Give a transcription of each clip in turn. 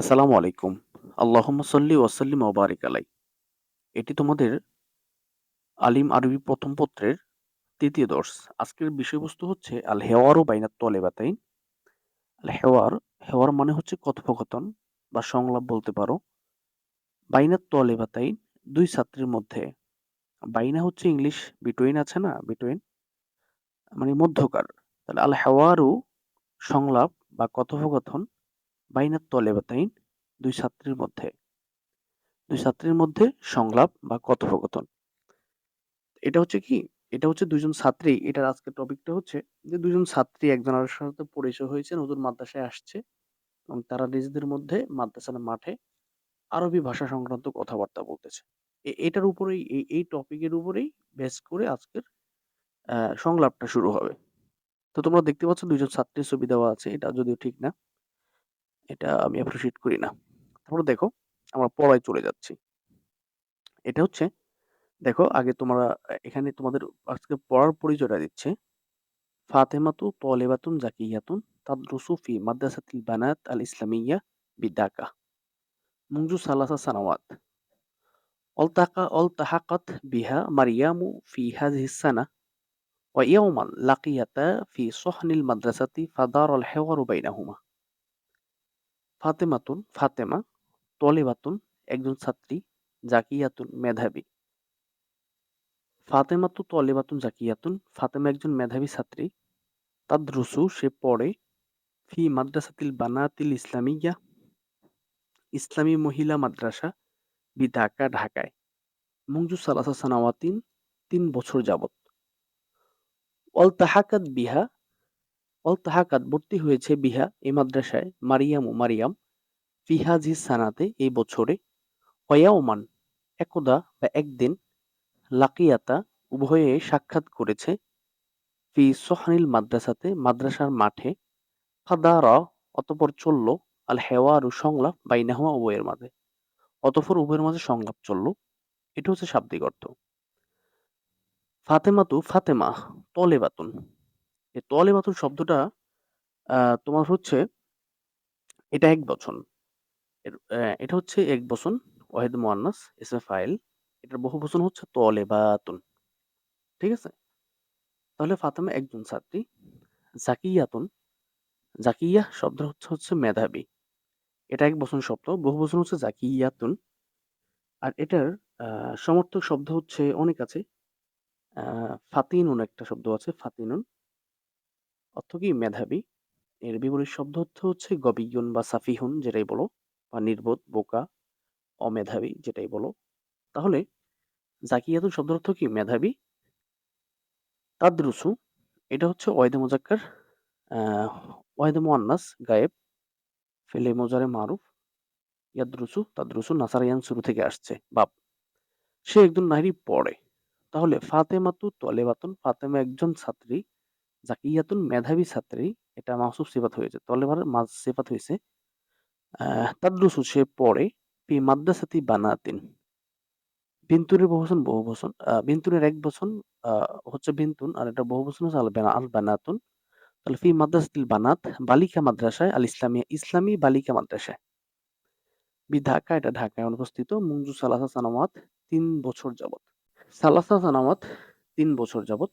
আসসালামু আলাইকুম। আল্লাহুম্মা সাল্লি ওয়া সাল্লিম ওয়া বারিক আলাই। এটি তোমাদের আলিম আরবি প্রথম পত্রের তৃতীয় দর্শ আজকের বিষয়বস্তু হচ্ছে আল হেওয়ারু বাইনাত তলেবাতাইন। আল হেওয়ার, হেওয়ার মানে হচ্ছে কথোপকথন বা সংলাপ বলতে পারো। বাইনাত তলেবাতাইন দুই ছাত্রীর মধ্যে। বাইনা হচ্ছে ইংলিশ বিটুইন আছে না? বিটুইন মানে মধ্যকার। তাহলে আল হেওয়ারু সংলাপ বা কথোপকথন বাইনাত তলেবাতাইন দুই ছাত্রীর মধ্যে। দুই ছাত্রীর মধ্যে সংলাপ বা কথোপকথন। এটা হচ্ছে কি? এটা হচ্ছে ২ জন ছাত্রী এটার আজকের টপিকটা হচ্ছে যে ২ জন ছাত্রী একজন আরেকজনের সাথে পরিচয় হয়েছে, নতুন মাদ্রাসায় আসছে এবং তারা নিজেদের মধ্যে মাদ্রাসার মাঠে আরবি ভাষা সংক্রান্ত কথাবার্তা বলতেছে। এটার উপরেই এই, এই টপিকের উপরেই বেস করে আজকের সংলাপটা শুরু হবে। তো তোমরা দেখতে পাচ্ছ ২ জন ছাত্রীর ছবি দেওয়া আছে। এটা যদিও ঠিক না। এটা আমি অ্যাপ্রিশিয়েট করি না। তারপরে দেখো আমরা পড়ায় চলে যাচ্ছি। এটা হচ্ছে দেখো আগে তোমরা এ এখানে তোমাদের আজকে পড়ার পরিচয়টা দিচ্ছে। ফাতেমাতু তলেবাতুন জাকিয়াতুন তাদরুসু ফি মাদ্রাসাতিল বানাত আল ইসলামিয়্যা বিঢাকা। মুনজু সালাসা সানাওয়াত। التقى التحقت بها مريم في هذه السنة ويوما لقيتا في صحن المدرسة فدار الحوار بينهما ফাতেমাতুন ফাতেমা তলেবাতুন একজন ছাত্রী জাকিয়াতুন মেধাবী। ফাতেমাতু তলেবাতুন জাকিয়াতুন ফাতেমা একজন মেধাবী ছাত্রী। তাদরুসু সে পড়ে ফি মাদ্রাসাতিল বানাতিল ইসলামিয়্যা ইসলামী মহিলা মাদ্রাসা, বি ঢাকা, ঢাকায়। মুংজু সালাসা সানাওয়াতিন তিন বছর যাবত অলতাহাকাত বিহা অলতাহাকাত ভর্তি হয়েছে বিহা এই মাদ্রাসায়, মারিয়াম ও মারিয়াম। ফিহাজি সানাতে এই বছরে ওয়াউমান একদা বা একদিন লাকিয়াতা উভয়ে সাক্ষাৎ করেছে। ফি সোহানিল মাদ্রাসাতে মাদ্রাসার মাঠে ফাদারা অতপর চলল আল হেওয়ারু সংলাপ বাইনাহুমা উভয়ের মাঝে। অতপর উভয়ের মাঝে সংলাপ চলল। এটা হচ্ছে শাব্দিক অর্থ। ফাতেমা ফাতেমাতু ফাতেমা, তলেবাতুন। এই তলেবাতুন শব্দটা আহ, তোমার হচ্ছে এটা এক বচন। এর- এটা হচ্ছে এক বচন ওয়াহিদ মোয়ান্নাস ইসমে ফাইল। এটার বহু বচন হচ্ছে তলেবাতুন ঠিক আছে? তাহলে ফাতেমা একজন ছাত্রী জাকিয়াতুন। জাকিয়া শব্দ হচ্ছে হচ্ছে মেধাবী। এটা এক বচন শব্দ বহু বচন হচ্ছে জাকিয়াতুন। আর এটার সমর্থক শব্দ হচ্ছে অনেক আছে। ফাতিনুন একটা শব্দ আছে ফাতিনুন। অর্থ কি মেধাবী? এর বিপরীত শব্দ অর্থ হচ্ছে গবিয়ুন বা সাফিহুন যেটাই বলো বা নির্বোধ বোকা অমেধাবী যেটাই বলো। তাহলে জাকিয়াতুন শব্দের অর্থ কি মেধাবী? তাদরুসু এটা হচ্ছে ওয়াইদে মোজাক্কার আহ, ওয়াইদে মোয়ান্নাস গায়েব ফেলে মোজারে মারুফ ইয়াদরুসু তাদরুসু নাসারিয়ান শুরু থেকে আসছে বাপ। সে একজন নারী পড়ে। তাহলে ফাতেমাতু তলেবাতুন ফাতেমা একজন ছাত্রী জাকিয়াতুন মেধাবী ছাত্রী এটা মাসুব সিফাত হয়েছে তলেবার মাজ সিফাত হয়েছে। তাদরুসু সে পড়ে ফি মাদ্রাসাতি বানাতিন। বিন্তুরের বহুবচন বহুবচন আহ, বিন্তুরের এক বচন হচ্ছে বিন্তুন আর এটা বহুবচন হচ্ছে আল বানাতুন তাহলে ফি মাদ্রাসাতিল বানাত বালিকা মাদ্রাসায় আল ইসলামিয়া ইসলামী বালিকা মাদ্রাসায়। বি ঢাকা এটা ঢাকায় অনুপস্থিত মুঞ্জু সালাসা সানামাত তিন বছর যাবত সালাসা সানামাত তিন বছর যাবত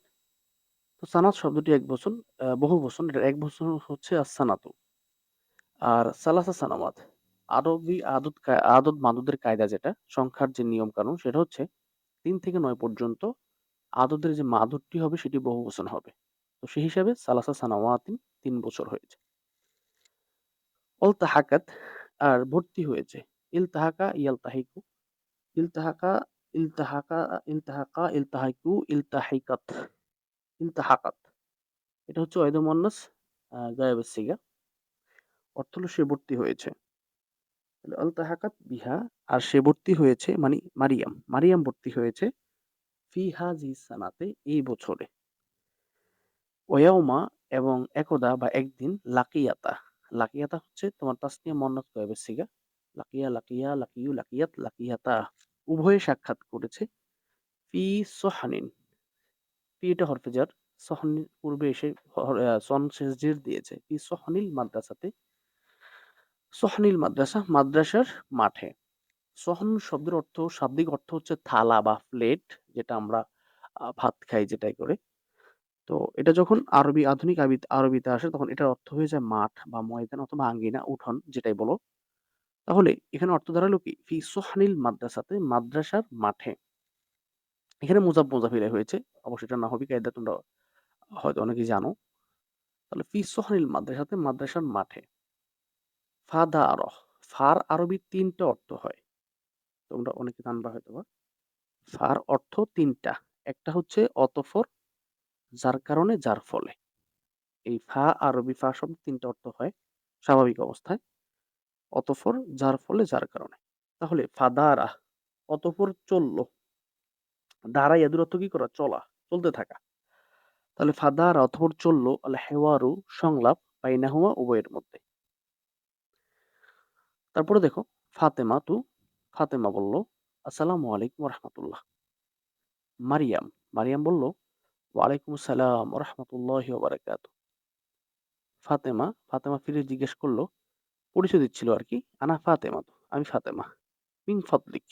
তো সানাত শব্দটি এক বচন বহু বচন এটা এক বচন হচ্ছে আসানাতু আর সালাসা সানামাত আরবি আদত আদত মাদুদের কায়দা যেটা, সংখ্যার যে নিয়ম কানুন সেটা হচ্ছে তিন থেকে নয় পর্যন্ত আদতের যে মাদুরটি হবে, সেটি বহু বচন হবে। তো সেই হিসাবে সালাসা সানাওয়াতিন তিন বছর হয়েছে। অলতাহাকাত, আর ভর্তি হয়েছে। ইলতাহাকা, ইয়ালতাহিকু। ইলতাহাকা ইলতাহাকা ইলতাহাকা, ইলতাহাইকু ইলতাহিকাত ইলতাহাকাত এটা হচ্ছে ওয়াইদ মুয়ান্নাস গায়েবের সিগা অর্থ হলো সে ভর্তি হয়েছে। আলতাহাকাত বিহা, আর সে ভর্তি হয়েছে মানে মারিয়াম। মারিয়াম ভর্তি হয়েছে ফি হাজি সানাতে এই বছরে। ওয়াউমা এবং একদা বা একদিন লাকিয়াতা। লাকিয়াতা হচ্ছে তোমার তাসনিয়া মন্নাত কয়েবের সিগা লাকিয়া লাকিয়া লাকিউ লাকিয়াত, লাকিয়াতা। উভয়ে সাক্ষাৎ করেছে ফি সোহানিন। এটা হরফেজার সোহানিন পূর্বে এসে সন শেষ জের দিয়েছে ফি সোহানিল মাদ্রাসাতে সোহনিল মাদ্রাসা মাদ্রাসার মাঠে। সোহন শব্দের অর্থ শাব্দিক অর্থ হচ্ছে থালা বা প্লেট যেটা আমরা ভাত খাই যেটাই করে। তো এটা যখন আরবি আধুনিক আরবিতে আসে তখন এটার অর্থ হয়ে যায় মাঠ বা ময়দান অথবা আঙ্গিনা, উঠোন যেটাই বলো। তাহলে এখানে অর্থ দাঁড়াল কি? ফি সোহনিল মাদ্রাসাতে মাদ্রাসার মাঠে। এখানে মুজাফ মুজাফ ইলাইহি হয়েছে। অবশ্যই এটা নাহবি কায়দা তোমরা হয়তো অনেকেই জানো। তাহলে ফি সোহনিল মাদ্রাসাতে মাদ্রাসার মাঠে। ফাদারহ ফার আরবি তিনটা অর্থ হয়। তোমরা অনেকে জানবা হয়তোবা। ফার অর্থ তিনটা একটা হচ্ছে অতঃপর, যার কারণে, যার ফলে। এই ফা আরবি ফা শব্দের ৩ টা অর্থ হয় স্বাভাবিক অবস্থায়। অতফর যার ফলে, যার কারণে। তাহলে ফাদা ফাদারাহ অতঃপর চলল। দাঁড়া ইয়াদুর অর্থ কি করা? চলা, চলতে থাকা। তাহলে ফাদারা অতঃপর চলল আল হেওয়ারু সংলাপ বাইনাহুমা উভয়ের মধ্যে। তারপরে দেখো ফাতেমা তু ফাতেমা বলল, "আসসালামু আলাইকুম রাহমাতুল্লাহ।" মারিয়াম, মারিয়াম বলল, "ওয়ালাইকুম আসসালাম রাহমাতুল্লাহি ওয়া বারাকাতুহু।" ফাতেমা, ফাতেমা ফিরে জিজ্ঞেস করল পরিচয় দিচ্ছিল আর কি "আনা ফাতেমাতু, আমি ফাতেমা। মিন ফাদলিক"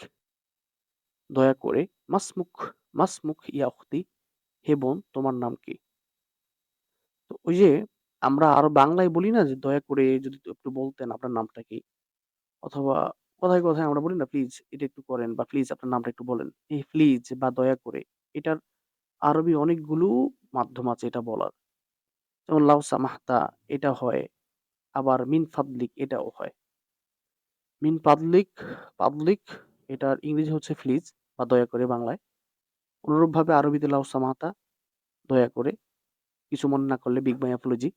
দয়া করে, "মাসমুক, মাসমুক ইয়া উখতি" হে বোন, তোমার নাম কি? তো ওই যে আমরা আরও বাংলায় বলি না যে, "দয়া করে যদি একটু বলতেন আপনার নামটা কি?" অথবা কথায়, কথায় আমরা বলি না, "প্লিজ এটা একটু করেন" বা "প্লিজ আপনার নামটা একটু বলেন।" এই প্লিজ বা দয়া করে এটার আরবি অনেকগুলো মাধ্যম আছে এটা বলার। যেমন লাউ সামাহতা এটা হয়। আবার মিন ফাদলিক এটাও হয়। মিন পাদলিক, পাদলিক এটার ইংরেজি হচ্ছে ফ্লিজ বা দয়া করে বাংলায়। অনুরূপভাবে আরবিতে লাউ সামাহতা দয়া করে। কিছু মনে না করলে বিগ মাই অ্যাপোলজি।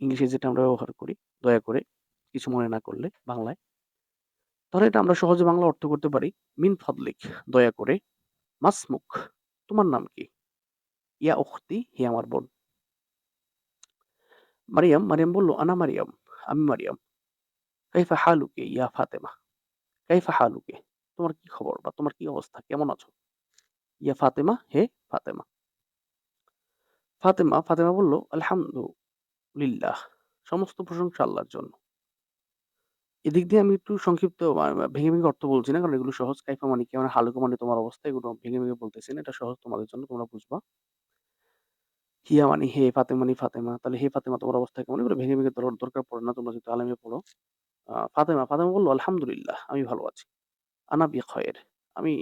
ইংলিশে যেটা আমরা ব্যবহার করি, দয়া করে কিছু মনে না করলে বাংলায়। তাহলে এটা আমরা সহজে বাংলা অর্থ করতে পারি, মিন ফাদলিক দয়া করে। মাসমুখ তোমার নাম কি? ইয়া উখতি হে আমার বোন। মারিয়াম, মারিয়াম বলল, "আনা মারিয়াম, আমি মারিয়াম।" কাইফা হালুকি ইয়া ফাতেমা? কাইফা হালুকি? তোমার কি খবর বা তোমার কি অবস্থা? কেমন আছো? ইয়া ফাতেমা, হে ফাতেমা। ফাতেমা, ফাতেমা বলল, "আলহামদুলিল্লাহ, সমস্ত প্রশংসা আল্লাহর জন্য।" এদিক দিয়ে আমি একটু সংক্ষিপ্ত ভেঙে, ভেঙে অর্থ বলছি না। কারণ এগুলো সহজ। কাইফা মানে কি? মানে হালুকা মানে তোমার অবস্থা। এগুলো ভেঙে, ভেঙে বলতেছি না। এটা সহজ তোমাদের জন্য, তোমরা বুঝবা। হিয়া মানে হে, ফাতেমা মানে ফাতেমা। তাহলে হে ফাতেমা তোমার অবস্থা কেমন? এগুলো ভেঙে, ভেঙে দর দরকার পড়ে না। তোমরা যদি আলেমে পড়ো। ফাতেমা, ফাতেমা বলল, "আলহামদুলিল্লাহ, আমি ভালো আছি। আনা বিখয়ের, আমি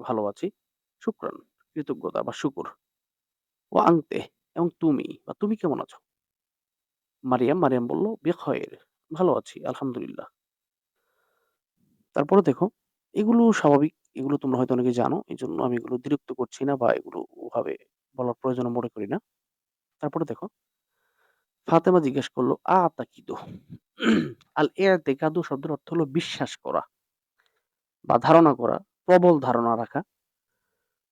ভালো আছি। শুকরান, কৃতজ্ঞতা বা শুকর। ওয়া আনতে এবং তুমি বা তুমি কেমন আছো?" মারিয়াম, মারিয়াম বলল, "বিখয়ের, ভালো আছি, আলহামদুলিল্লাহ।" তারপরে দেখো, এগুলো স্বাভাবিক। এগুলো তোমরা হয়তো অনেকে জানো। এই জন্য আমি এগুলো দ্বিরুক্ত করছি না বা এগুলো ওভাবে বলার প্রয়োজন মনে করি না। তারপরে দেখো ফাতেমা জিজ্ঞেস করল করল, "আতাকিদু" আল ইআতিকাদু শব্দের অর্থ হলো বিশ্বাস করা বা ধারণা করা, প্রবল ধারণা রাখা।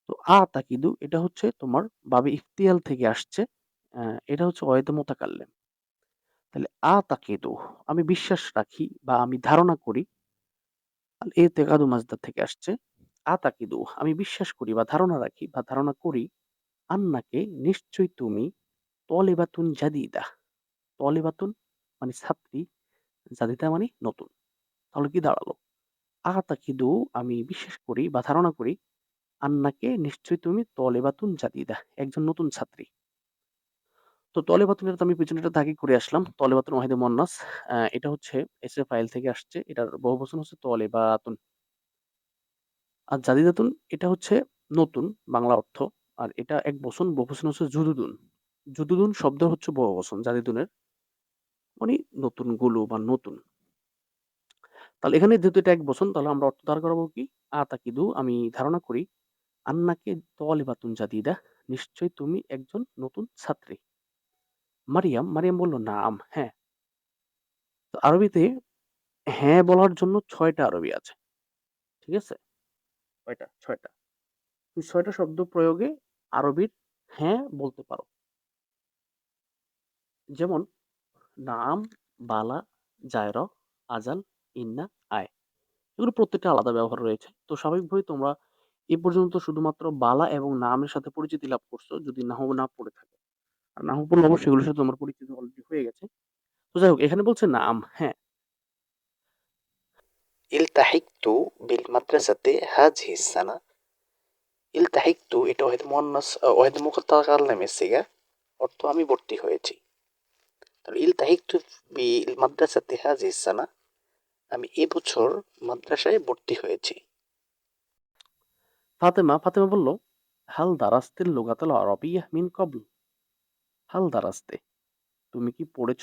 তো আতাকিদু এটা হচ্ছে তোমার বাবে ইফতিয়াল থেকে আসছে। এটা হচ্ছে ওয়াহিদে মুতাকাল্লিম। তাহলে আতাকিদু আমি বিশ্বাস রাখি বা আমি ধারণা করি। আল ইতিকাদু মাজদার থেকে আসছে। আতাকিদু আমি বিশ্বাস করি বা ধারণা রাখি বা ধারণা করি আন্নাকে নিশ্চয়ই তুমি তলিবাতুন জাদিদা। তলিবাতুন মানে ছাত্রী, জাদিদা মানে নতুন। তাহলে কি দাঁড়াল? আতাকিদু আমি বিশ্বাস করি বা ধারণা করি আন্নাকে নিশ্চয়ই তুমি তলিবাতুন জাদিদা একজন নতুন ছাত্রী। তো তলেবাতুন এটা তো আমি পিছনে একটা দাগি করে আসলাম। তলেবাতুন ওয়াহিদে মুয়ান্নাস। আ এটা হচ্ছে এসএ ফাইল থেকে আসছে। এটার বহু বহুবচন হচ্ছে তলেবাতুন। আর জাদিদাতুন এটা হচ্ছে নতুন বাংলা অর্থ। আর এটা এক বচন, বহুবচন হচ্ছে জুদুদুন। জুদুদুন শব্দ হচ্ছে বহু বহুবচন জাদিদুনের। মানে নতুনগুলো বা নতুন। তাহলে এখানে যেহেতু এটা এক বচন তাহলে আমরা অর্থ দাঁড় করাবো কি? আতাকিদু আমি ধারণা করি আন্নাকে তলিবাতুন জাদিদা নিশ্চয়ই তুমি একজন নতুন ছাত্রী। মারিয়াম, মারিয়াম বলল, "নাম" হ্যাঁ। তো আরবিতে হ্যাঁ বলার জন্য ছয়টা আরবি আছে। ঠিক আছে? ছয়টা ছয়টা তুমি ছয়টা শব্দ প্রয়োগে আরবির হ্যাঁ বলতে পারো। যেমন নাম, বালা, জায়র, আজাল, ইন্না, আয়। এগুলো প্রত্যেকটা আলাদা ব্যবহার রয়েছে। তো স্বাভাবিকভাবেই তোমরা এ পর্যন্ত শুধুমাত্র বালা এবং নামের সাথে পরিচিতি লাভ করছ যদি নাহু না পড়ে থাকো। আর নাহু পড়লে অবশ্যই এগুলোর সাথে তোমার পরিচিতি অলরেডি হয়ে গেছে। তো যাই হোক এখানে বলছে নাম, হ্যাঁ। ইলতাহিকতু বিল মাদ্রাসাতে হাযিহি সানা ইলতাহিকতু এটা ওয়াহিদ মুয়ান্নাস ওয়াহিদ মুতাকাল্লিমের সিগা অর্থ আমি ভর্তি হয়েছি তাহলে ইলতাহিকতু বিল মাদ্রাসাতে হাযিহি সানা আমি এবছর মাদ্রাসায় ভর্তি হয়েছি ফাতেমা ফাতেমা বলল হাল দারাস্তিল লুগাতাল আরবিয়াহ মিন কবল হাল দারাস্তে তুমি কি পড়েছ?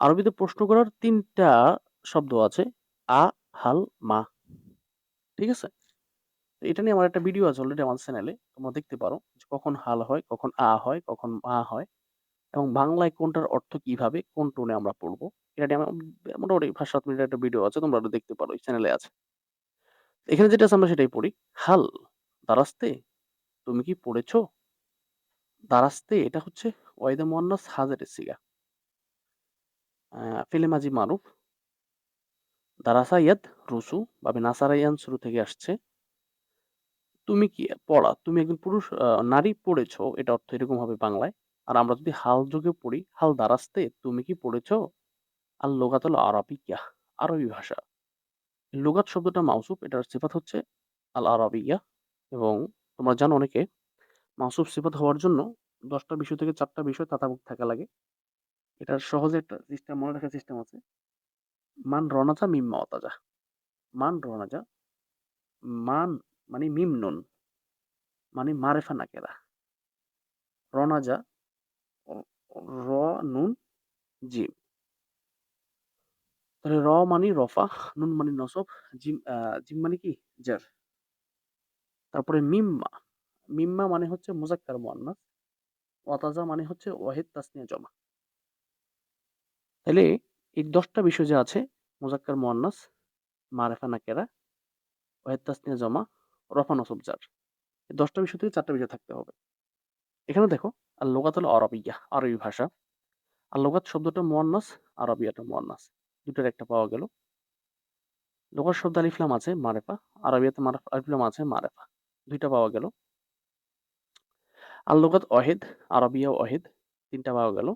আরবিতে প্রশ্ন করার তিনটা শব্দ আছে, আ, হাল, মা। ঠিক আছে? এটা নিয়ে আমার একটা ভিডিও আছে অলরেডি আমার চ্যানেলে তোমরা দেখতে পারো কখন হাল হয়, কখন আ হয়, কখন মা হয়। এবং বাংলায় কোনটার অর্থ কীভাবে, কোন টোনে আমরা পড়ব, এটা নিয়ে মোটামুটি পাঁচ, সাত মিনিটের একটা ভিডিও আছে, তোমরা ওটা দেখতে পারো চ্যানেলে আছে। এখানে যেটা আছে, আমরা সেটাই পড়ি, হাল দারাস্তে তুমি কি পড়েছ? দারাস্তে এটা হচ্ছে ওয়াইদা মুয়ান্নাস হাজার সিগা। ফিলে মাজি মারুফ দারাসা ইয়াদ রুসু বা নাসারা ইয়ান শুরু থেকে আসছে। তুমি কি পড়া, তুমি একজন পুরুষ নারী পড়েছো, এটা অর্থ এরকম হবে বাংলায়। আর আমরা যদি হাল যোগে পড়ি, হাল দারাস্তে তুমি কি পড়েছ? আর লোগাতল আরবিয়া, আরবি ভাষা। লোগাত শব্দটা মাউসুফ, এটার সিফাত হচ্ছে আল আরবিয়া। এবং তোমরা জানো অনেকে, মাউসুফ সিফাত হওয়ার জন্য দশটা বিষয় থেকে চারটা বিষয় তাতাবুক থাকা লাগে। এটার সহজে একটা সিস্টেম, মনে রাখার সিস্টেম আছে। মান রনাজা মিম্মা অতাজা মান রনাজা, মান মানে মিম নুন। মানে মারেফা নাকেরা। রনাজা র, নুন, জিম। তাহলে র মানে রফা, নুন মানে নসব, জিম জিম মানে কি? জার। তারপরে মিম্মা। মিম্মা মানে হচ্ছে মুজাক্কার মুয়ান্নাস ওয়াতাজা মানে হচ্ছে ওয়াহিদ তাসনিয়া জমা। তাহলে এই দশটা বিষয় যে আছে, মুজাক্কার মুয়ান্নাস মারেফা নাকেরা, ওয়াহিদ তাসনিয়া জমা, রফা নসব জার। এই দশটা বিষয় থেকে চারটা বিষয় থাকতে হবে। এখানে দেখো আর লোকাতুল আরবিয়া, আরবি ভাষা। আর লোকাত শব্দটা মুয়ান্নাস, আরবিয়াটা মুয়ান্নাস। দুটোর একটা পাওয়া গেল। লোকার শব্দ আলিফলাম আছে, মারেফা। আরবিয়াতে মারেফা আলিফলাম আছে, মারেফা। দুইটা পাওয়া গেল। আর লোকাত অহেদ আরবিয়া অহেদ তিনটা পাওয়া গেল।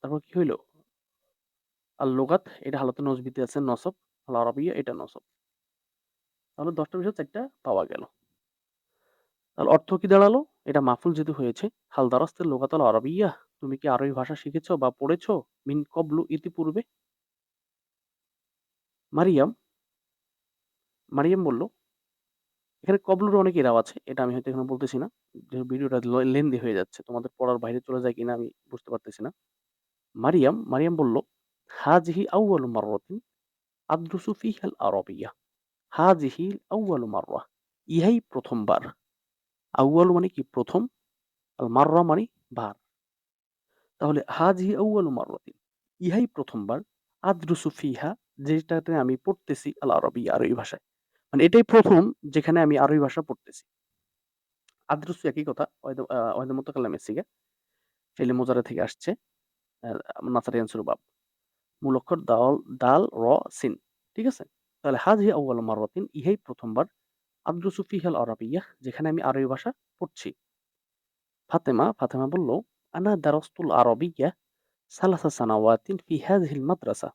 তারপর কি হইল? আর লোকাত এটা হালতে নজবিতে আছে, নসব। আল আরবিয়া এটা নসব। তাহলে দশটা বিষয় চারটা পাওয়া গেল। তাহলে অর্থ কি দাঁড়াল? এটা মাফুল যেহেতু হয়েছে। হাল লোকাতল আরবিয়া তুমি কি আরবি ভাষা শিখেছ বা পড়েছো? মিন কবলু ইতিপূর্বে। মারিয়াম মারিয়াম বলল, এখানে কবলুর অনেক এরাও আছে। এটা আমি হয়তো এখানে বলতেছি না। যে ভিডিওটা লেন্দি হয়ে যাচ্ছে। তোমাদের পড়ার বাইরে চলে যায় কিনা আমি বুঝতে পারতেছি না। মারিয়াম মারিয়াম বলল, হাজিহি আউয়ালু মাররাতিন আদরুসু ফিহাল আরবিয়া হাজিহি আউয়ালু মাররা। ইহাই প্রথমবার। আউয়াল মানে কি? প্রথম। আল মাররা মানে বার। তাহলে হাজিহি আউয়ালু মাররাতিন। ইহাই প্রথমবার। আদরুসু ফিহা, যেটাতে আমি পড়তেছি আল আরবি আরবি ভাষায়। মানে এটাই প্রথম যেখানে আমি আরবি ভাষা পড়তেছি। আদরুসু একই কথা ওয়াহিদ মুতাকাল্লাম এসিগা ফেলে মোজারা থেকে আসছে নাসারিয়ান সুরবাব মূল অক্ষর দাল দাল, র, সিন। ঠিক আছে? তাহলে হাজি আউ্বাল মাররাতিন, ইহাই প্রথমবার। আদরুসু ফিহাল আরবিয়া, যেখানে আমি আরবি ভাষা পড়ছি। ফাতেমা ফাতেমা বলল, আনা দারাস্তুল আরবিয়া সালাসা সানাওয়াতিন ফি হাযিহিল মাদ্রাসা।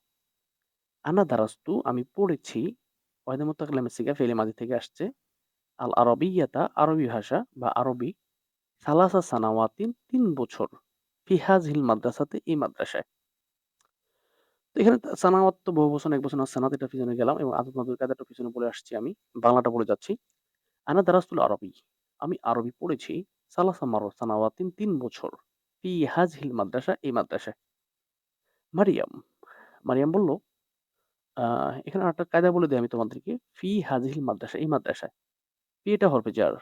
আনা দারাস্তু, আমি পড়েছি। ওয়াহিদ মুতাকাল্লাম এসিগা ফেলে মাঝি থেকে আসছে, আল আরবিয়াতা আরবি ভাষা বা আরবি সালাসা সানাওয়াতিন তিন বছর ফিহাজ হিল মাদ্রাসাতে এই মাদ্রাসায়। এখানে সানাওয়াত তো বহু বছর এক বছর সানাত এটা পিছনে গেলাম এবং আদত মাদুর কাদাটা পিছনে বলে আসছি আমি। বাংলাটা বলে যাচ্ছি। আনা দারাস্তুল আরবি। আমি আরবি পড়েছি সালাসা মারো সানাওয়াতিন তিন বছর। ফি হাজ হিল মাদ্রাসা, এই মাদ্রাসায়। মারিয়াম। মারিয়াম বলল এখানে একটা কায়দা বলে দিই আমি তোমাদেরকে। ফি হাজিহিল মাদ্রাসা, এই মাদ্রাসায়। পি এটা হরফেজার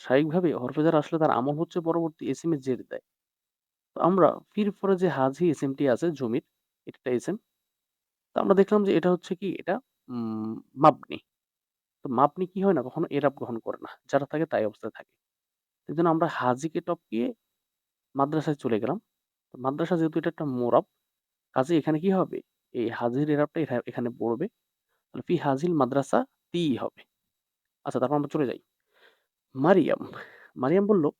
স্বাভাবিকভাবে হরফে জার আসলে তার আমল হচ্ছে পরবর্তী এসএম এর জের দেয়। তো আমরা ফির পরে যে হাজি এসএমটি আছে, জমির এটা এসএম তো আমরা দেখলাম যে এটা হচ্ছে কি? এটা মাবনি তো মাবনি কি হয় না? কখনো এরাব গ্রহণ করে না। যারা থাকে তাই অবস্থায় থাকে। এই জন্য আমরা হাজিকে টপকিয়ে মাদ্রাসায় চলে গেলাম। মাদ্রাসা যেহেতু এটা একটা মোরাব, কাজে এখানে কি হবে? এই হাজির এরাবটা এখা- এখানে পড়বে। তাহলে ফি হাজিল মাদ্রাসা তি হবে। আচ্ছা তারপর আমরা চলে যাই। মারিয়াম মারিয়াম বলল,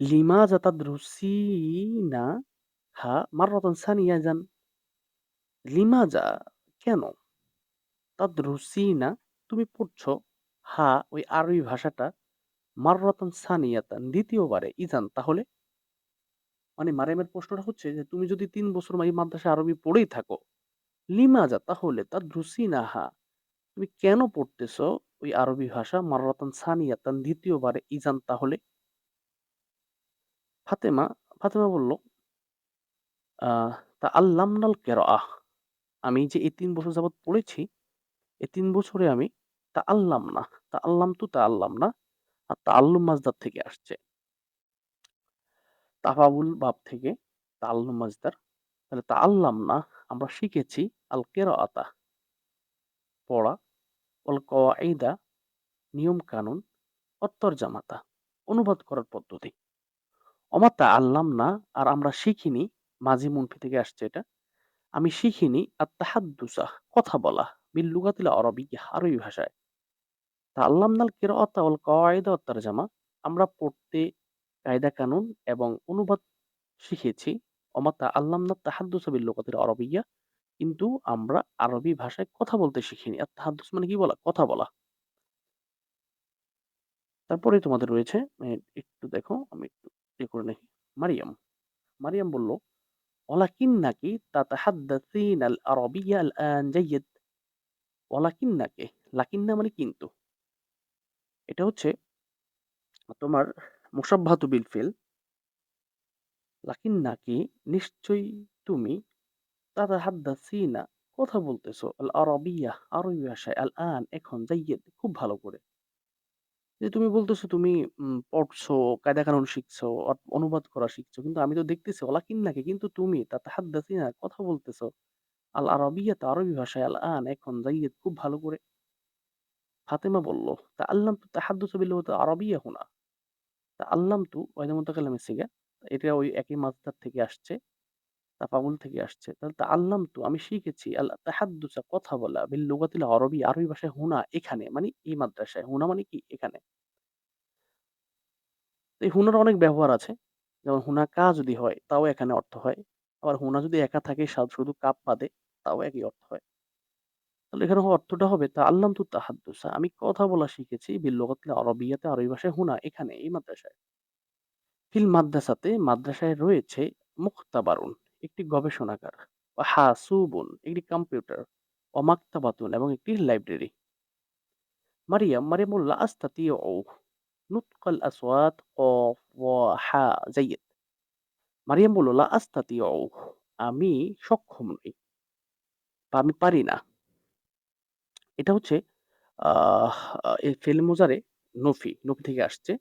লিমা জাতাদ্রুসিনা হা মাররাতান সানিয়াজান। লিমাজা? কেন? তাদরুসিনা তুমি পড়ছো? হা ওই আরবি ভাষাটা। মাররাতান সানিয়াতান দ্বিতীয়বারে। ইজান তাহলে? মানে মারিয়ামের প্রশ্নটা হচ্ছে যে তুমি যদি ৩ বছর এই মাদ্রাসায় আরবি পড়েই থাকো, লিমাজা তাহলে তাদরুসিনাহা তুমি কেন পড়তেছো ওই আরবি ভাষা মাররাতান সানিয়াতান দ্বিতীয়বারে ইজান তাহলে? ফাতেমা, ফাতেমা বলল, আ তাআল্লামনাল কিরাআহ আমি যে এই তিন বছর যাবৎ পড়েছি, এই তিন বছরে আমি তা আল্লাম না তা আল্লাম তো তা তাআল্লামতু না আর তাআল্লুম মাজদার থেকে আসছে। তাফাউল বাব থেকে তাআল্লুম মাজদার। তাহলে তা আল্লাম না আমরা শিখেছি আল কিরাআতা পড়া, ওয়াল কওয়াইদা নিয়ম কানুন, ওয়াত তরজামাতা অনুবাদ করার পদ্ধতি। অমাতা আল্লাম না আর আমরা শিখিনি, মাঝি মুনফি থেকে আসছে এটা। আমি শিখিনি আত-তাহাদ্দুসা কথা বলা বিল লুগাতিল আরাবিয়্যাহ আরবি ভাষায়। তাআল্লামনাল কিরাআতা ওয়াল কওয়াইদা ওয়াত তরজামা আমরা পড়তে কায়দা কানুন এবং অনুবাদ শিখেছি। ওমা তাআল্লামনাত তাহাদ্দুসা বিল লুগাতিল আরাবিয়্যাহ কিন্তু আমরা আরবি ভাষায় কথা বলতে শিখিনি। আর তাহাদ্দুস মানে কি বলা? কথা বলা। তারপরে তোমাদের রয়েছে একটু দেখো আমি একটু ইয়ে করে নেই। মারিয়াম। মারিয়াম বলল, "ওয়ালাকিন্নাকি তাতাহাদ্দাসিনাল আরাবিয়্যা আল-আন জাইয়্যিদ" ওয়ালাকিন্নাকে, লাকিন্না মানে কিন্তু। এটা হচ্ছে তোমার মুসাব্বাহাতু বিল ফিল। লাকিন্নাকি নিশ্চয়ই তুমি তাতাহাদ্দাসিনা কথা বলতেছো আল আরাবিয়্যাহ আরবি ভাষায় আল-আন এখন জাইয়্যিদ খুব ভালো করে। যে তুমি বলতেছো তুমি উম পড়ছো, কায়দা কানুন শিখছো, অনুবাদ করা শিখছো। কিন্তু আমি তো দেখতেছি ওলা ওয়ালাকিন্নাকে কিন্তু তুমি তাতাহাদ্দাসিনা কথা বলতেছো আল আরাবিয়্যাতে আরবি ভাষায় আল-আন এখন জাইয়্যিদ খুব ভালো করে। ফাতেমা বলল, তাআল্লামতু তাহাদ্দুসা বিল লুগাতিল আরাবিয়্যা হুনা। তাআল্লামতু ওয়াহিদুল মুতাকাল্লিমের সিগা। এটা ওই একই মাসদার থেকে আসছে, তাফাউল থেকে আসছে। তাহলে তাআল্লামতু আমি শিখেছি, আল তাহাদ্দুসা, কথা বলা, বিল লুগাতিল আরাবিয়্যা আরবি ভাষায় হুনা, এখানে মানে এই মাদ্রাসায়। হুনা মানে কি? এখানে। এই হুনার অনেক ব্যবহার আছে। যেমন হুনাকা যদি হয়, তাও এখানে অর্থ হয়। আবার হুনা যদি একা থাকে শুধু কাপ বাদে, তাও একই অর্থ হয়। তাহলে এখানে অর্থটা হবে তাআল্লামতু তাহাদ্দুসা, আমি কথা বলা শিখেছি, বিল লুগাতিল আরাবিয়্যাতে আরবি ভাষায় হুনা, এখানে, এই মাদ্রাসায়। ফিল মাদ্রাসাতে, মাদ্রাসায় রয়েছে মুখতাবারুন একটি গবেষণাগার, হাসুবুন একটি কম্পিউটার, ওয়া মাকতাবাতুন এবং একটি লাইব্রেরি। মারিয়াম, মারিয়াম বলল আস্তাতিউ নুতকাল আসওয়াত কফ, ওয়া, হা জাইয়্যিদ। মারিয়াম বলল লা আস্তাতিউ আমি সক্ষম নই। বা আমি পারি না। এটা হচ্ছে আহ এ ফিল মুজারে নফি, নফি থেকে আসছে।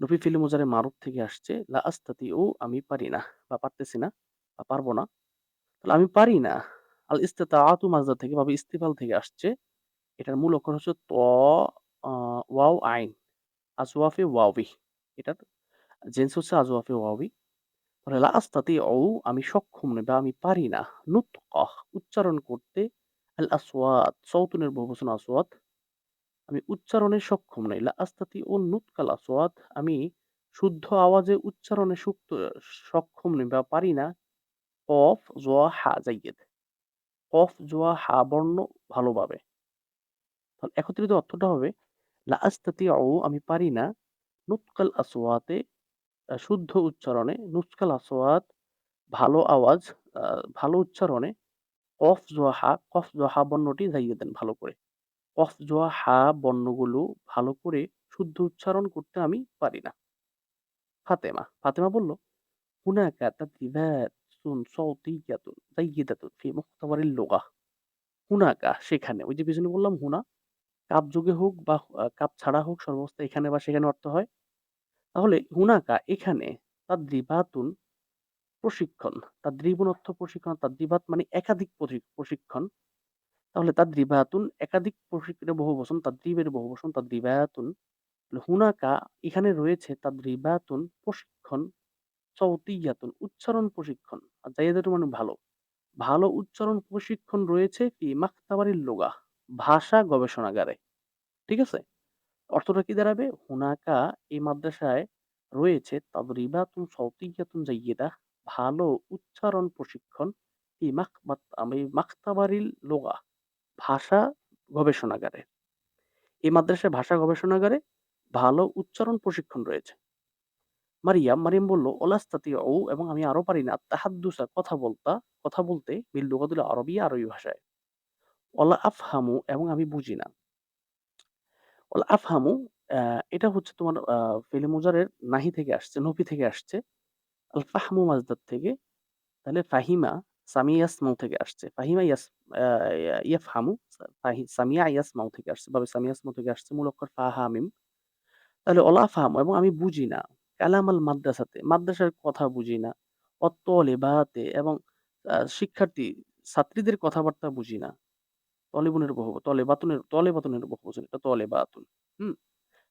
নফি ফিল মুজারে মারুফ থেকে আসছে। লা আস্তাতিউ আমি পারি না বা পারতেছি না পারব না। তাহলে আমি পারি না। আল ইস্তিতাআতু মাজদার থেকে বা ইস্তিফাল থেকে আসছে। এটার মূল অক্ষর হচ্ছে ত ওয়াও, আইন। আজওয়াফে ওয়াওবি। এটার জেন্স হচ্ছে আজওয়াফে ওয়াওবি। তাহলে লা ও আমি সক্ষম নই বা আমি পারি না। নুতকাহ, উচ্চারণ করতে আল আসওয়াত সৌতুনের বহুবচন আসওয়াত। আমি উচ্চারণে সক্ষম নই। লা আস্তাতিউ, নুতকাল আসওয়াত আমি শুদ্ধ আওয়াজে উচ্চারণে সুক্ত, সক্ষম নই বা পারি না। কফ, জোয়া, হা জাইয়্যিদ। কফ, জোয়া, হা বর্ণ ভালোভাবে। তাহলে একত্রিত অর্থটা হবে লা আস্তাতিউ আমি পারি না নুতকাল আসওয়াতে শুদ্ধ উচ্চারণে নুতকাল আসওয়াত ভালো আওয়াজ ভালো উচ্চারণে কফ, জোয়া, হা, কফ, জোয়া, হা বর্ণটি জাইয়ে দেন ভালো করে। কফ, জোয়া, হা বর্ণগুলো ভালো করে শুদ্ধ উচ্চারণ করতে আমি পারি না। ফাতেমা, ফাতেমা বলল, হুনাকা তাদরিবাতুন সাওতিয়্যাতুন জাইয়্যিদাতুন ফি মুখতাবারিল লুগাহ। হুনাকা সেখানে ওই যে পেছনে বললাম হুনা কাপ যোগে হোক বা কাপ ছাড়া হোক সর্বাবস্থায় এখানে বা সেখানে অর্থ হয়। তাহলে হুনাকা এখানে তাদরিবাতুন প্রশিক্ষণ। তাদরিবুন অর্থ প্রশিক্ষণ, তাদরিবাত মানে একাধিক প্রশি প্রশিক্ষণ। তাহলে তাদরিবাতুন একাধিক প্রশিক্ষণের বহুবচন, তাদরিবের বহুবচন তাদরিবাতুন। হুনাকা এখানে রয়েছে তাদরিবাতুন প্রশিক্ষণ, সাওতিয়্যাতুন উচ্চারণ প্রশিক্ষণ। আর জাইয়াদাতুন মানে ভালো। ভালো উচ্চারণ প্রশিক্ষণ রয়েছে ফি মাখতাবারিল লুগাহ ভাষা গবেষণাগারে। ঠিক আছে? অর্থটা কি দাঁড়াবে? হুনাকা এই মাদ্রাসায় রয়েছে তাদরিবাতুন সাওতিয়্যাতুন জাইয়্যিদাহ ভালো উচ্চারণ প্রশিক্ষণ ফি মাকবাত আমি মাখতাবারিল লোগা, ভাষা গবেষণাগারে। এই মাদ্রাসায় ভাষা গবেষণাগারে ভালো উচ্চারণ প্রশিক্ষণ রয়েছে। মারিয়াম, মারিয়াম বলল, "ওলা আস্তাতিউ" এবং আমি আরও পারি না আত-তাহাদ্দুসা কথা বলতা কথা বলতে বিল লুগাতিল আরবিয়্যা আরবি ভাষায়। ওয়ালা আফহামু এবং আমি বুঝি না। ওয়ালা আফহামু এটা হচ্ছে তোমার আ মুজারের নাহি থেকে আসছে, নফি থেকে আসছে। আল ফাহমু মাজদার থেকে। তাহলে ফাহিমা সামিয়া ইয়াসমাউ থেকে আসছে। ফাহিমা ইয়াস ইয়া ইয়াফহামু সা ফাহি সামিয়া ইয়াসমাউ থেকে আসছে। তবে সামিয়া ইয়াসমাউ থেকে আসছে মূল অক্ষর ফা, হা, মিম। তাহলে ওয়ালা আফহামু এবং আমি বুঝি না। কালামাল মাদ্রাসাতে মাদ্রাসার কথা বুঝি না। অত-তলিবাতে এবং শিক্ষার্থী ছাত্রীদের কথাবার্তা বুঝি না। তলিবুনের বহু তলেবাতুনের তলেবাতুনের বহুবচন এটা তলেবাতুন। হুম?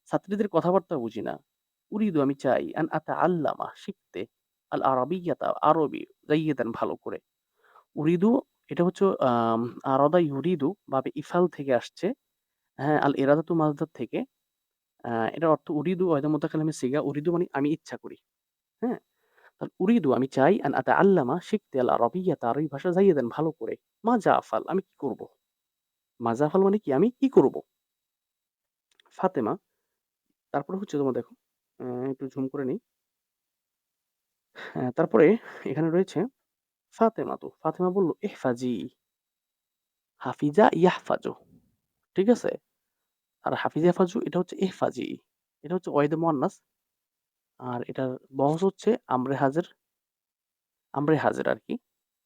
ছাত্রীদের কথাবার্তা বুঝি না। উরিদু আমি চাই আন আতা আল্লামা শিখতে আল আরাবিয়্যাতা আরবি জাইয়্যিদান ভালো করে। উরিদু এটা হচ্ছে আরাদা ইউরিদু বাবে ইফাল থেকে আসছে। হ্যাঁ, আল ইরাদাতু মাজদার থেকে। এটার অর্থ উরিদু ওয়াহিদা মুতাকাল্লিমের সিগা। উরিদু মানে আমি ইচ্ছা করি। হ্যাঁ? তাহলে উরিদু আমি চাই আন আতাআল্লামা শিখতে আল আরাবিয়্যাতা আরবি ভাষা জাইয়্যিদান ভালো করে। মাযা আফআল আমি কি করব? মাযা আফআল মানে কি? আমি কি করব? ফাতেমা তারপরে হচ্ছে তোমার দেখো, একটু ঝুম করে নেই। হ্যাঁ, তারপরে এখানে রয়েছে ফাতেমা তো ফাতেমা বলল, "ইহফাজি" হাফিজা ইয়াহফাজু। ঠিক আছে? আর হাফিজ ইয়াহফাজু এটা হচ্ছে ইহফাজি। এটা হচ্ছে ওয়াহিদে মুয়ান্নাস। আর এটার বহজ হচ্ছে আমরে হাজের আমরে হাজের আরকি।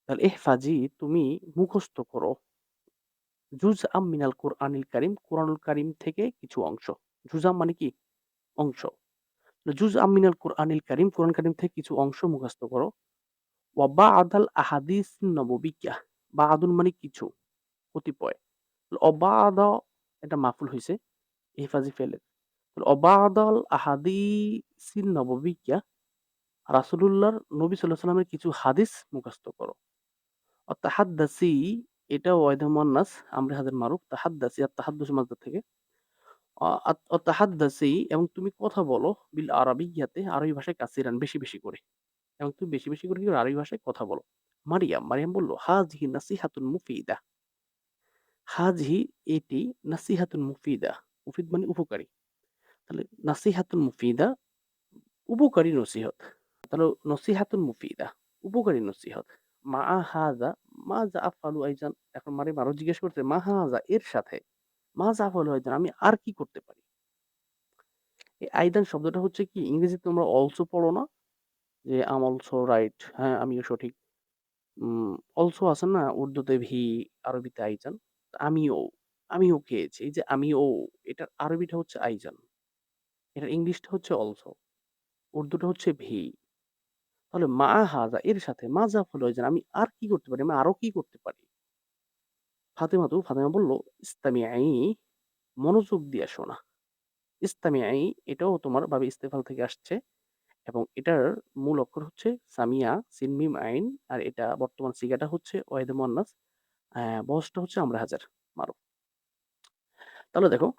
তাহলে ইহফাজি তুমি মুখস্থ করো। জুজআম মিনাল কুরআনিল কারীম, কুরআনুল কারীম থেকে কিছু অংশ। জুজআম মানে কি? অংশ। জুজ আম মিনাল কুরআনিল কারীম, কোরআন কারীম থেকে কিছু অংশ মুখস্থ করো। ওয়া বা'দাল আহাদিসিন বা আদুন মানে কিছু, কতিপয়। অবাদা এটা মাফুল হইছে ইহফাজি ফেলের। অবাদাল আহাদিসিন নববিয়্যাহ রাসূলুল্লাহর নবী সাল্লাল্লাহু আলাইহি ওয়াসাল্লামের কিছু হাদিস মুখস্থ করো। অতাহাদ্দাসি এটা ওয়াহিদে মুয়ান্নাস আমরে হাজের মারুফ। তাহাদ্দাসি আর তাহাদ্দুস মাজদার থেকে। অতাহাদ্দাসি এবং তুমি কথা বলো বিল আরাবিয়্যাতে আরবি ভাষায় কাসিরান বেশি, বেশি করে। এবং তুমি বেশি, বেশি করে কি আরবি ভাষায় কথা বলো। মারিয়াম, মারিয়াম বলল, "হাযিহি নাসিহাতুন মুফিদা" হাযিহি এটি নাসিহাতুন মুফিদা। মুফিদ মানে উপকারী। তাহলে নাসিহাতুন মুফিদা উপকারী নসিহত। তাহলে নসিহাতুন মুফিদা উপকারী নসিহত। মা হাযা মাযা আফআলু আইজান এখন মারিয়াম আরও জিজ্ঞেস করছে, "মা হাযা এর সাথে মাযা আফআলু আইজান আমি আর কি করতে পারি?" এই আইদান শব্দটা হচ্ছে কি ইংরেজিতে তোমরা অলসো পড়ো না? যে আম অলসো রাইট হ্যাঁ, আমিও সঠিক। অলসো আছে না উর্দুতে ভি, আরবিতে আইজান। আমিও, আমিও খেয়েছি। এই যে আমিও এটার আরবিটা হচ্ছে আইজান। এটার ইংলিশটা হচ্ছে অলসো। উর্দুটা হচ্ছে ভি। তাহলে মা হাযা এর সাথে মাযা আফআলু আইজান আমি আর কি করতে পারি? আমি আরও কি করতে পারি? ফাতেমাতু ফাতেমা বলল, "ইস্তামিঈ" মনোযোগ দিয়ে শোনা। ইস্তামিঈ এটাও তোমার ভাবে ইস্তেফাল থেকে আসছে এবং এটার মূল অক্ষর হচ্ছে সামিয়া, সিন, মিম, আইন আর এটা বর্তমান সিগাটা হচ্ছে ওয়াহিদে মুয়ান্নাস। অ্যা বহজটা হচ্ছে আমরে হাজের মারুফ। তাহলে দেখো,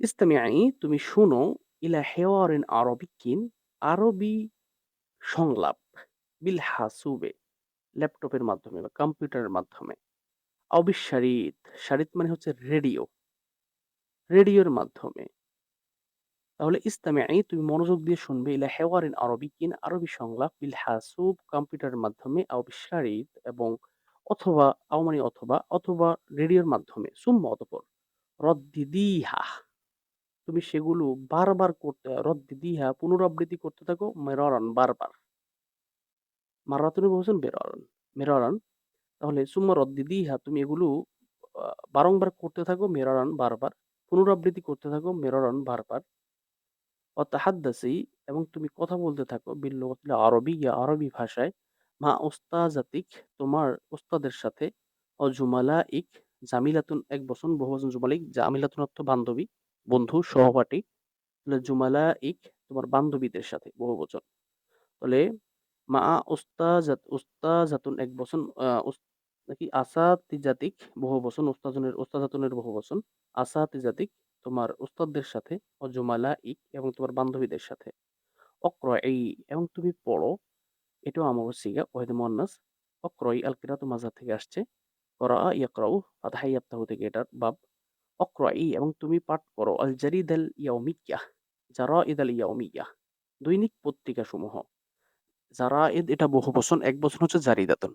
ইস্তামিঈ তুমি শোনো ইলা হেওয়ারিন আরবিয়্যিন আরবি সংলাপ বিল হাসুবে ল্যাপটপের মাধ্যমে বা কম্পিউটারের মাধ্যমে। আও বিশ-শারিত, মানে হচ্ছে রেডিও। রেডিওর মাধ্যমে। তাহলে ইস্তামিঈ তুমি মনোযোগ দিয়ে শুনবে ইলা হেওয়ারিন আরবিয়্যিন আরবি সংলাপ বিল হাসুব কম্পিউটারের মাধ্যমে আও বিশ-শারিত এবং অথবা আও মানে অথবা, অথবা রেডিওর মাধ্যমে। সুম্মা অতঃপর রদ্দিদিহা তুমি সেগুলো বারবার করতে রদ্দিদিহা পুনরাবৃত্তি করতে থাকো মিরারান বারবার। মাররাতুনের বলছেন বিরারান, মিরারান। তাহলে সুম্মা রদ্দিদিহা তুমি এগুলো বারংবার করতে থাকো মিরারান বারবার। পুনরাবৃত্তি করতে থাকো মিরারান বারবার। অতাহাদ্দাসি এবং তুমি কথা বলতে থাকো বিল আরবি আরবিয়্যা আরবি ভাষায় মা উস্তাযাতিক তোমার উস্তাদের সাথে অ জুমালাইক জামিলাতুন এক বচন বহুবচন জুমালিক জামিলাতুন অর্থ বান্ধবী, বন্ধু, সহপাঠী। তাহলে জুমালাইক তোমার বান্ধবীদের সাথে বহুবচন। তাহলে মা উস্তাজাত উস্তাজাতুন এক বচন নাকি আসাতিজাতিক বহুবচন উস্তাজনের উস্তাজাতুনের বহুবচন। আসাতিজাতিক তোমার উস্তাদদের সাথে অ জুমালাইক এবং তোমার বান্ধবীদের সাথে। অক্রঈ এবং তুমি পড়ো। এটাও আমর সিগা ওয়াহিদে মুয়ান্নাস। অক্রয় আল কিরাতু মাজার থেকে আসছে। করা ইয়াকরাউ ফাতহা ইয়াফতাহু থেকে এটার বাব। অক্রয়ই এবং তুমি পাঠ করো আল জারিদ আল ইয়াউমিয়াহ জারাইদ আল ইয়াউমিয়াহ দৈনিক পত্রিকা পত্রিকাসমূহ। জারাইদ এটা বহু বচন, এক বচন হচ্ছে জারিদাতুন।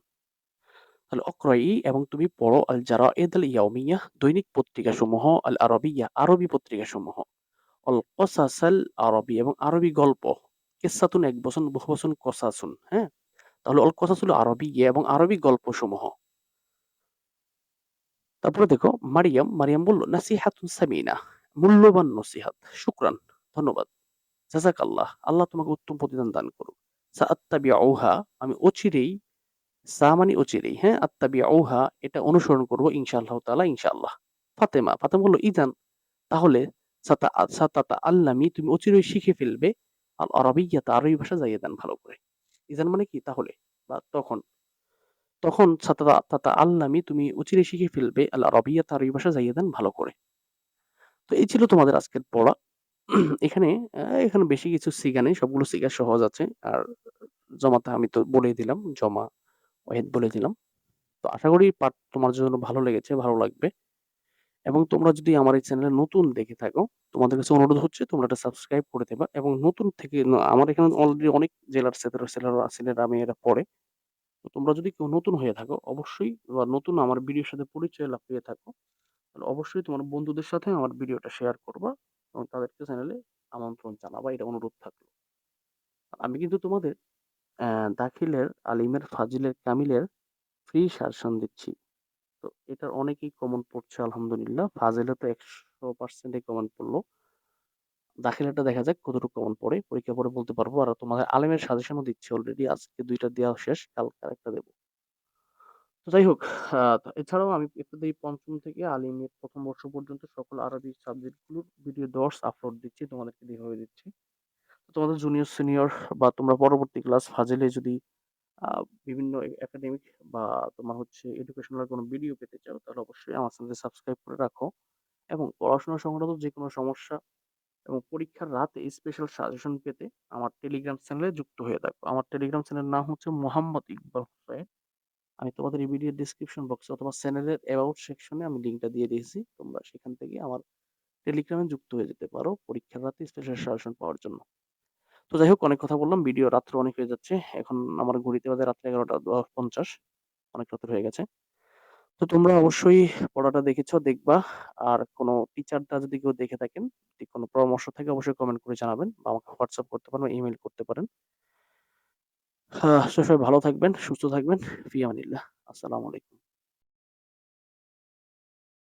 তাহলে অক্রয়ই এবং তুমি পড়ো আল জারাইদ আল ইয়াউমিয়াহ দৈনিক পত্রিকাসমূহ, আল আরবিয়া আরবি পত্রিকা পত্রিকাসমূহ। অল কসাসাল আরবি এবং আরবি গল্প। কিসাতুন এক বচন, বহু বচন কসাসুন হ্যাঁ? তাহলে অল কসাসুল আরবি এবং আরবি গল্পসমূহ। তারপরে দেখো, মারিয়াম মারিয়াম বলল, নাসিহাতুন সামিনা, মূল্যবান নসিহাত, শুক্রান, ধন্যবাদ। জাজাক আল্লাহ আল্লাহ তোমাকে উত্তম প্রতিদান দান করুক। সা আত্তাবিউহা আমি অচিরেই সা মানে অচিরেই হ্যাঁ আত্তাবিউহা, এটা অনুসরণ করব ইনশাআল্লাহ তাআলা, ইনশাআল্লাহ। ফাতেমা ফাতেমা বলল, ইদান, তাহলে সাতা, সাতাতা আল্লামি, তুমি অচিরেই শিখে ফেলবে আল আরবিয়াত আরবি ভাষা যাইয়ে দেন ভালো করে। ইদান মানে কি? তাহলে বা তখন তখন তাতা আল্লামি তুমি অচিরে শিখে ফেলবে আল আরবিয়াত আরবি ভাষা যাইয়ে দেন ভালো করে। তো এই ছিল তোমাদের আজকের পড়া। এখানে এখানে বেশি কিছু সিগা নেই, সবগুলো সিগা সহজ আছে। আর জমাতে আমি তো বলেই দিলাম, জমা ওয়াহিদ বলে দিলাম। তো আশা করি পাঠ তোমার জন্য ভালো লেগেছে, ভালো লাগবে। এবং তোমরা যদি আমার এই চ্যানেলে নতুন দেখে থাকো, তোমাদের কাছে অনুরোধ হচ্ছে তোমরা এটা সাবস্ক্রাইব করে দেবা এবং নতুন থেকে আমার এখানে অলরেডি অনেক জেলার ছেলেরা ছেলেরা আমি মেয়েরা পড়ে। তো তোমরা যদি কেউ নতুন হয়ে থাকো, অবশ্যই বা নতুন আমার ভিডিওর সাথে পরিচয় লাভ পেয়ে থাকো, তাহলে অবশ্যই তোমার বন্ধুদের সাথে আমার ভিডিওটা শেয়ার করবা এবং তাদেরকে চ্যানেলে আমন্ত্রণ জানাবা, এটা অনুরোধ থাকল। আমি কিন্তু তোমাদের দাখিলের, আলিমের, ফাজিলের, কামিলের ফ্রি সাজেশন দিচ্ছি। তো এটার অনেকেই কমন পড়ছে, আলহামদুলিল্লাহ। ফাজেলে তো একশো পার্সেন্টই কমন পড়ল। দাখিলাটা দেখা যাক কতটুকু কমন পড়ে। পরীক্ষা পরে বলতে পারব। আর তোমাদের আলিমের সাজেশনও দিচ্ছি অলরেডি আজকে দুইটা দেওয়া শেষ, কালকে আরেকটা দেবো। তো যাই হোক এছাড়াও আমি ইত্যাদি পঞ্চম থেকে আলিমের প্রথম বর্ষ পর্যন্ত সকল আরবি সাবজেক্টগুলোর ভিডিও দর্স আপলোড দিচ্ছি, তোমাদেরকে এইভাবে দিচ্ছি। তোমাদের জুনিয়র সিনিয়র বা তোমরা পরবর্তী ক্লাস ফাজিলে যদি বিভিন্ন একাডেমিক বা তোমার হচ্ছে এডুকেশনাল কোনো ভিডিও পেতে চাও, তাহলে অবশ্যই আমার চ্যানেলটি সাবস্ক্রাইব করে রাখো এবং পড়াশোনা সংক্রান্ত যে কোনো সমস্যা এবং পরীক্ষার রাতে স্পেশাল সাজেশন পেতে আমার টেলিগ্রাম চ্যানেলে যুক্ত হয়ে থাকো। আমার টেলিগ্রাম চ্যানেলের নাম হচ্ছে মোহাম্মদ ইকবাল হোসেন। আমি তোমাদের এই ভিডিও ডিসক্রিপশন বক্সে অথবা চ্যানেলের অ্যাবাউট সেকশনে আমি লিঙ্কটা দিয়ে দিয়েছি। তোমরা সেখান থেকে আমার টেলিগ্রামে যুক্ত হয়ে যেতে পারো পরীক্ষার রাতে স্পেশাল সাজেশন পাওয়ার জন্য। তো যাই হোক অনেক কথা বললাম। ভিডিও রাত্র অনেক হয়ে যাচ্ছে। এখন আমার ঘুরিতে বাজে রাত্রে এগারোটা পঞ্চাশ। অনেক রাত্র হয়ে গেছে। তো তোমরা অবশ্যই পড়াটা দেখেছ দেখবা। আর কোনো টিচারটা যদি কেউ দেখে থাকেন কোনো পরামর্শ থাকে অবশ্যই কমেন্ট করে জানাবেন বা আমাকে হোয়াটসঅ্যাপ করতে পারেন ইমেল করতে পারেন। আহ, সবাই ভালো থাকবেন সুস্থ থাকবেন। ফি আমানিল্লাহ। আসসালামু আলাইকুম।